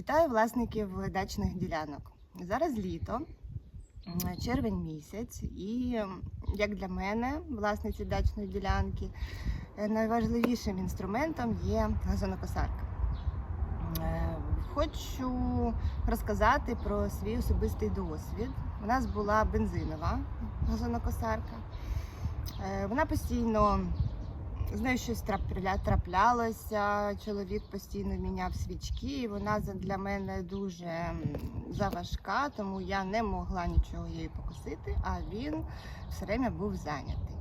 Вітаю власників дачних ділянок. Зараз літо, червень місяць, і як для мене, власниці дачної ділянки, е, найважливішим інструментом є газонокосарка. Е, Хочу розказати про свій особистий досвід. У нас була бензинова газонокосарка. Е, Вона постійно з нею щось трапля- траплялося. Чоловік постійно міняв свічки, і вона для мене дуже заважка, тому я не могла нічого її покосити, а він все время був зайнятий.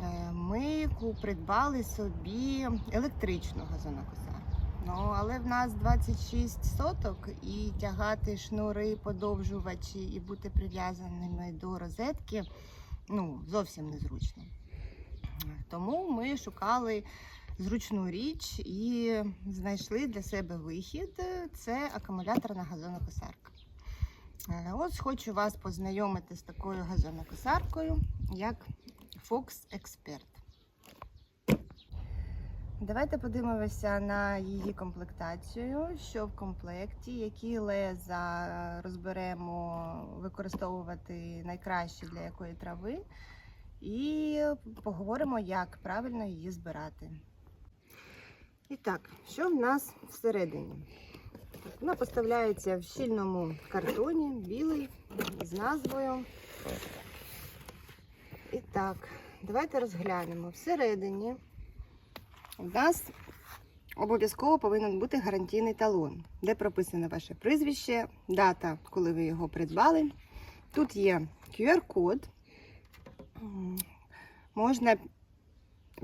Е, Ми придбали собі електричну газонокосарку. Ну, але в нас 26 соток і тягати шнури, подовжувачі і бути прив'язаними до розетки ну, зовсім незручно. Тому ми шукали зручну річ і знайшли для себе вихід. Це акумуляторна газонокосарка. Е, Ось хочу вас познайомити з такою газонокосаркою, як Fox Expert. Давайте подивимося на її комплектацію, що в комплекті, які леза розберемо використовувати найкраще для якої трави, і поговоримо, як правильно її збирати. І так, що в нас всередині? Вона поставляється в щільному картоні, білий, з назвою. І так, давайте розглянемо. Всередині у нас обов'язково повинен бути гарантійний талон, де прописано ваше прізвище, дата, коли ви його придбали. Тут є QR-код. Можна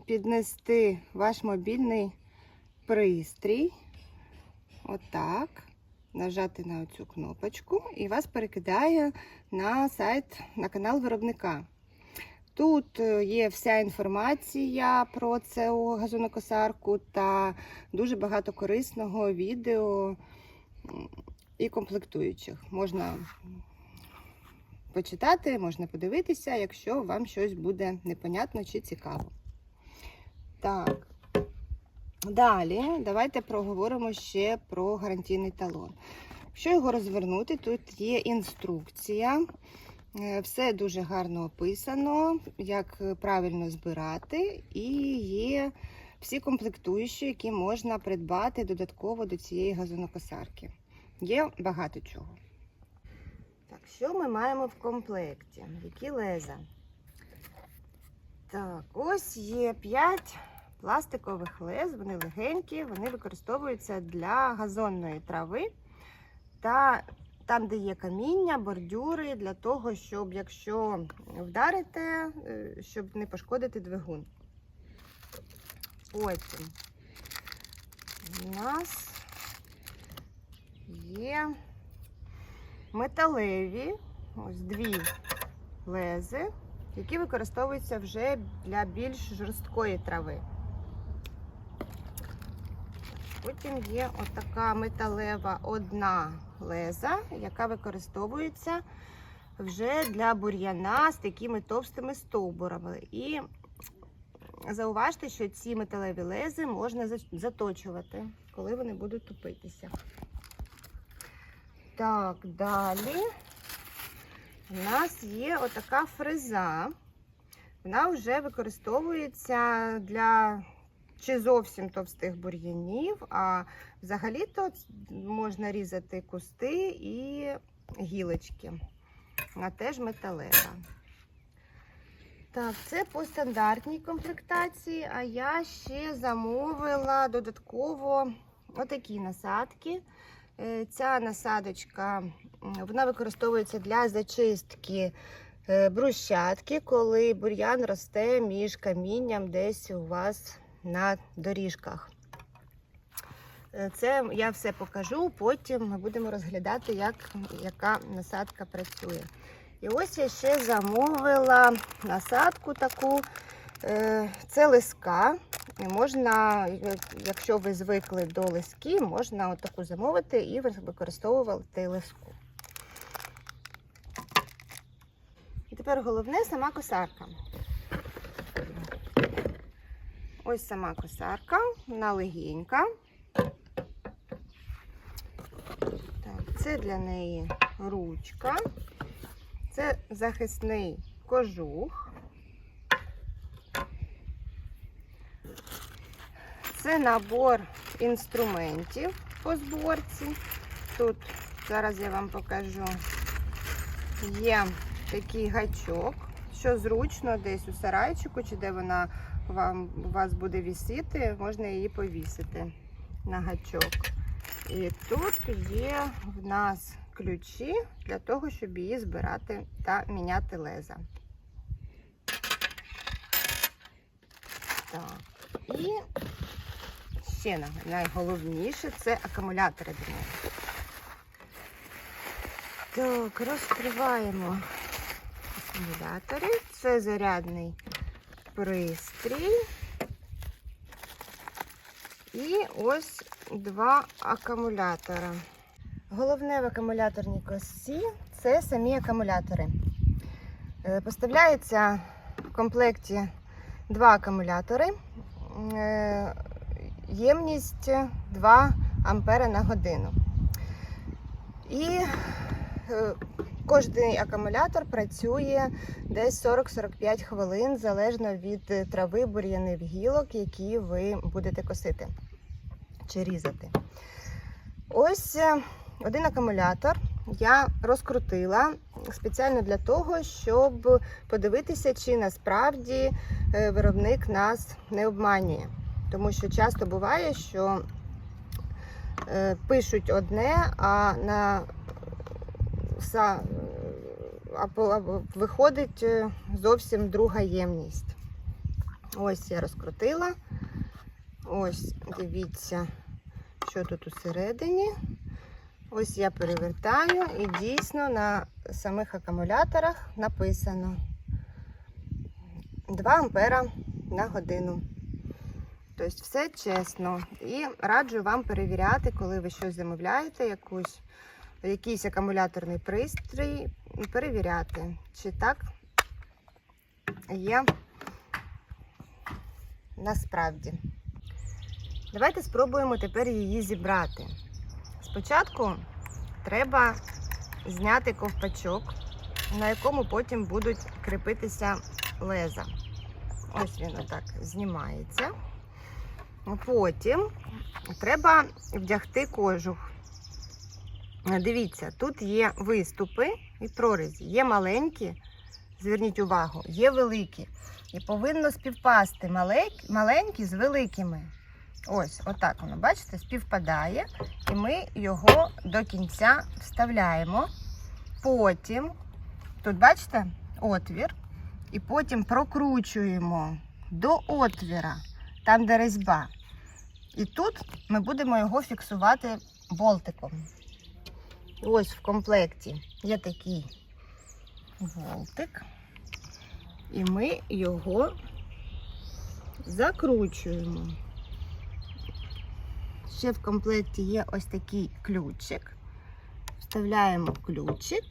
піднести ваш мобільний пристрій. Отак. Нажати на цю кнопочку і вас перекидає на сайт, на канал виробника. Тут е, є вся інформація про цю газонокосарку та дуже багато корисного відео і комплектуючих. Можна почитати, можна подивитися, якщо вам щось буде непонятно чи цікаво. Так. Далі давайте проговоримо ще про гарантійний талон. Якщо його розвернути, тут є інструкція. Е, Все дуже гарно описано, як правильно збирати, і є всі комплектуючі, які можна придбати додатково до цієї газонокосарки. Є багато чого. Так, що ми маємо в комплекті? Які леза? Так, ось є 5 пластикових лез, вони легенькі, вони використовуються для газонної трави та там, де є каміння, бордюри, для того, щоб якщо вдарите, е, щоб не пошкодити двигун. Потім у нас є металеві, ось дві лези, які використовуються вже для більш жорсткої трави. Потім є отака металева одна леза, яка використовується вже для бур'яна з такими товстими стовбурами. І зауважте, що ці металеві лези можна заточувати, коли вони будуть тупитися. Так, далі у нас є отака фреза. Вона вже використовується для чи зовсім товстих бур'янів, а взагалі-то можна різати кусти і гілочки. Вона теж металева. Так, це по стандартній комплектації, а я ще замовила додатково отакі насадки. Е, Ця насадочка вона використовується для зачистки е, брусчатки, коли бур'ян росте між камінням десь у вас на доріжках. Е, Це я все покажу, потім ми будемо розглядати, як, яка насадка працює. І ось я ще замовила насадку таку. Е, Це лиска. Можна, якщо ви звикли до лиски, можна таку замовити і використовувати лиску. І тепер головне сама косарка. Ось сама косарка, вона легенька. Це для неї ручка. Це захисний кожух. Це набор інструментів по зборці. Тут зараз я вам покажу. Є такий гачок, що зручно десь у сарайчику, чи де вона вам, у вас буде вісіти, можна її повісити на гачок. І тут є в нас ключі для того, щоб її збирати та міняти леза. Так. І ще найголовніше це акумулятори до неї. Так, розкриваємо акумулятори. Це зарядний пристрій. І ось два акумулятора. Головне в акумуляторній косі це самі акумулятори. Е, Поставляється в комплекті два акумулятори. Ємність 2 ампери на годину. І е, кожний акумулятор працює десь 40-45 хвилин, залежно від трави, бур'янів, гілок, які ви будете косити чи різати. Ось е, один акумулятор я розкрутила спеціально для того, щоб подивитися, чи насправді е, виробник нас не обманює. Тому що часто буває, що е, пишуть одне, а на виходить е, зовсім друга ємність. Ось я розкрутила. Ось, дивіться, що тут усередині. Ось я перевертаю і дійсно на самих акумуляторах написано 2 ампера на годину. Тобто все чесно. І раджу вам перевіряти, коли ви щось замовляєте, якусь, якийсь акумуляторний пристрій, перевіряти, чи так є насправді. Давайте спробуємо тепер її зібрати. Спочатку треба зняти ковпачок, на якому потім будуть кріпитися леза. Ось він отак знімається. Потім треба вдягти кожух. Дивіться, тут є виступи і прорізі. Є маленькі, зверніть увагу, є великі. І повинно співпасти маленькі з великими. Ось, отак воно, бачите, співпадає. І ми його до кінця вставляємо. Потім, тут бачите, отвір. І потім прокручуємо до отвіра, там, де різьба. І тут ми будемо його фіксувати болтиком. Ось в комплекті є такий болтик. І ми його закручуємо. Ще в комплекті є ось такий ключик. Вставляємо ключик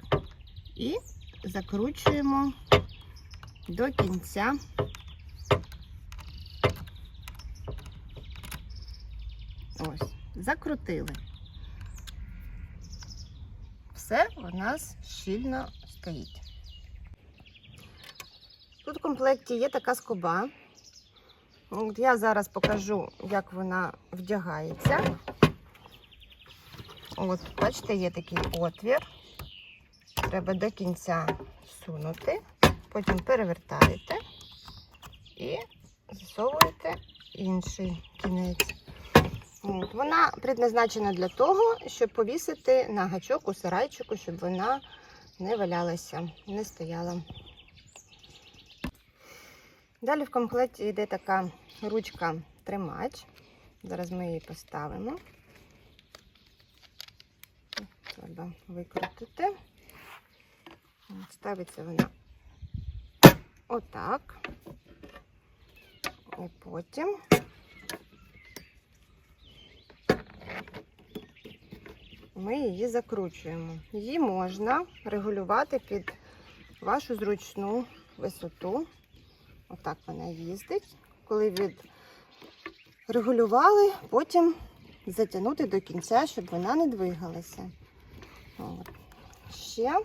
і закручуємо до кінця. Ось, закрутили. Все у нас щільно стоїть. Тут в комплекті є така скоба. От я зараз покажу, як вона вдягається. От, бачите, є такий отвір. Треба до кінця сунути, потім перевертаєте і засовуєте інший кінець. От, вона предназначена для того, щоб повісити на гачок у сарайчику, щоб вона не валялася, не стояла. Далі в комплекті йде така ручка-тримач. Зараз ми її поставимо. Треба викрутити. Ставиться вона отак. І потім ми її закручуємо. Її можна регулювати під вашу зручну висоту. Отак вона їздить. Коли відрегулювали, потім затягнути до кінця, щоб вона не двигалася. От. Ще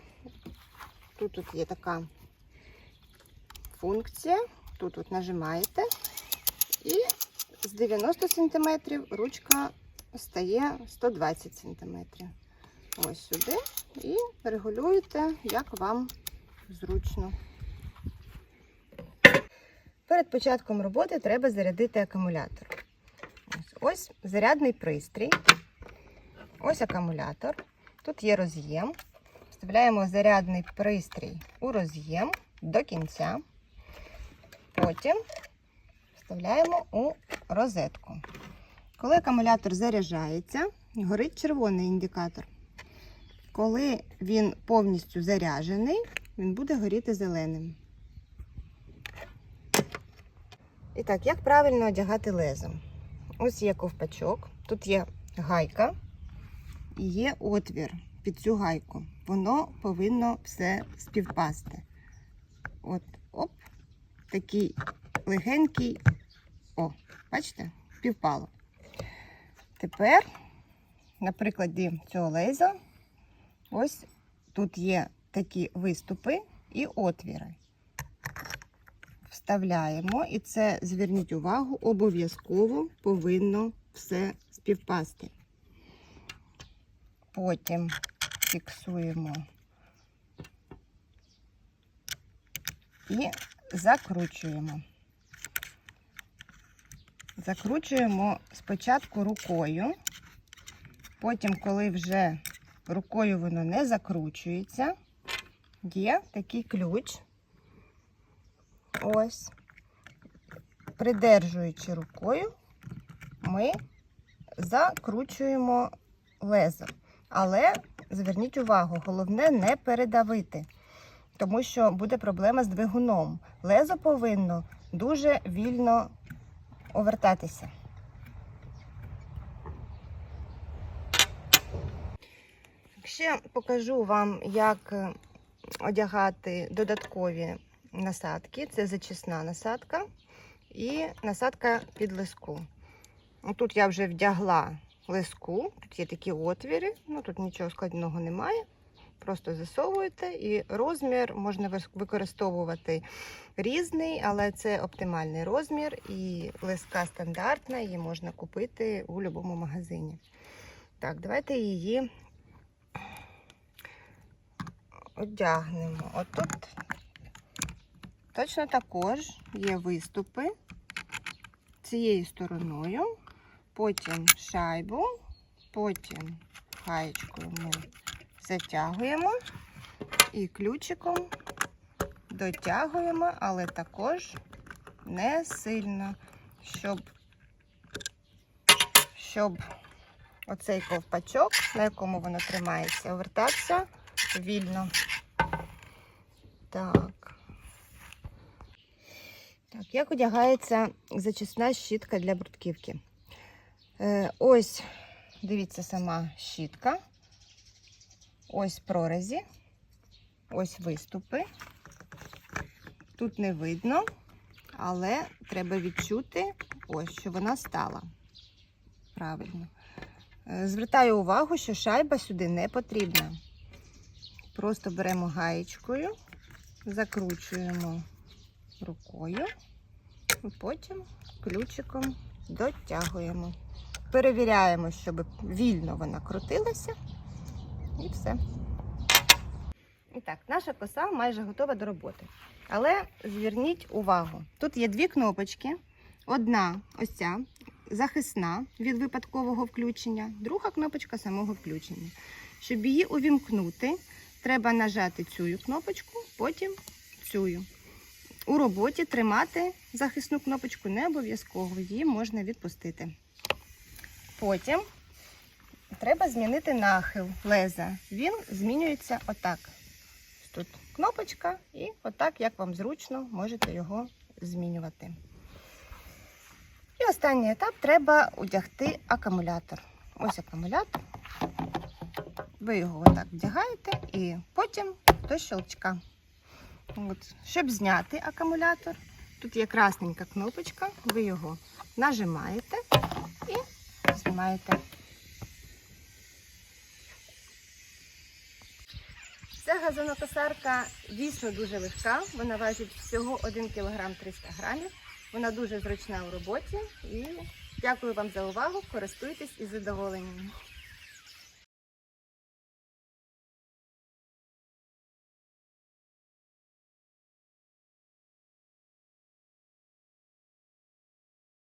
тут, тут є така функція. Тут от нажимаєте і з 90 см ручка стає 120 см. Ось сюди і регулюєте, як вам зручно. Перед початком роботи треба зарядити акумулятор. Ось, ось зарядний пристрій. Ось акумулятор. Тут є роз'єм. Вставляємо зарядний пристрій у роз'єм до кінця. Потім вставляємо у розетку. Коли акумулятор заряджається, горить червоний індикатор. Коли він повністю заряджений, він буде горіти зеленим. І так, як правильно одягати лезо? Ось є ковпачок, тут є гайка і є отвір під цю гайку. Воно повинно все співпасти. От, оп, такий легенький. О, бачите, співпало. Тепер, на прикладі цього леза, ось тут є такі виступи і отвіри. Вставляємо, і це, зверніть увагу, обов'язково повинно все співпасти. Потім фіксуємо і закручуємо. Закручуємо спочатку рукою, потім, коли вже рукою воно не закручується, є такий ключ. Ось, придержуючи рукою, ми закручуємо лезо. Але зверніть увагу, головне не передавити, тому що буде проблема з двигуном. Лезо повинно дуже вільно овертатися. Ще покажу вам, як е, одягати додаткові насадки. Це зачисна насадка і насадка під лиску. Тут я вже вдягла лиску, тут є такі отвіри, ну тут нічого складного немає. Просто засовуєте і розмір можна використовувати різний, але це оптимальний розмір і лиска стандартна, її можна купити у будь-якому магазині. Так, давайте її одягнемо. Отут точно також є виступи цією стороною, потім шайбу, потім гаєчкою ми затягуємо і ключиком дотягуємо, але також не сильно, щоб, щоб оцей ковпачок, на якому воно тримається, овертався вільно. Так. Так, як одягається зачисна щітка для брутківки? Е, ось, дивіться, сама щітка. Ось прорезі, ось виступи. Тут не видно, але треба відчути, ось, що вона стала. Правильно. Е, Звертаю увагу, що шайба сюди не потрібна. Просто беремо гаєчкою, закручуємо рукою і потім ключиком дотягуємо. Перевіряємо, щоб вільно вона крутилася. І все. І так, наша коса майже готова до роботи. Але зверніть увагу: тут є дві кнопочки. Одна ось ця захисна від випадкового включення, друга кнопочка самого включення. Щоб її увімкнути, треба нажати цю кнопочку, потім цю. У роботі тримати захисну кнопочку не обов'язково, її можна відпустити. Потім треба змінити нахил леза. Він змінюється отак. Тут кнопочка, і отак, як вам зручно, можете його змінювати. І останній етап треба одягти акумулятор. Ось акумулятор. Ви його отак вдягаєте і потім до щелчка. От. Щоб зняти акумулятор, тут є красненька кнопочка, ви його нажимаєте і знімаєте. Ця газонокосарка дійсно дуже легка. Вона важить всього 1 кг 300 грамів. Вона дуже зручна у роботі. І дякую вам за увагу. Користуйтесь із задоволенням.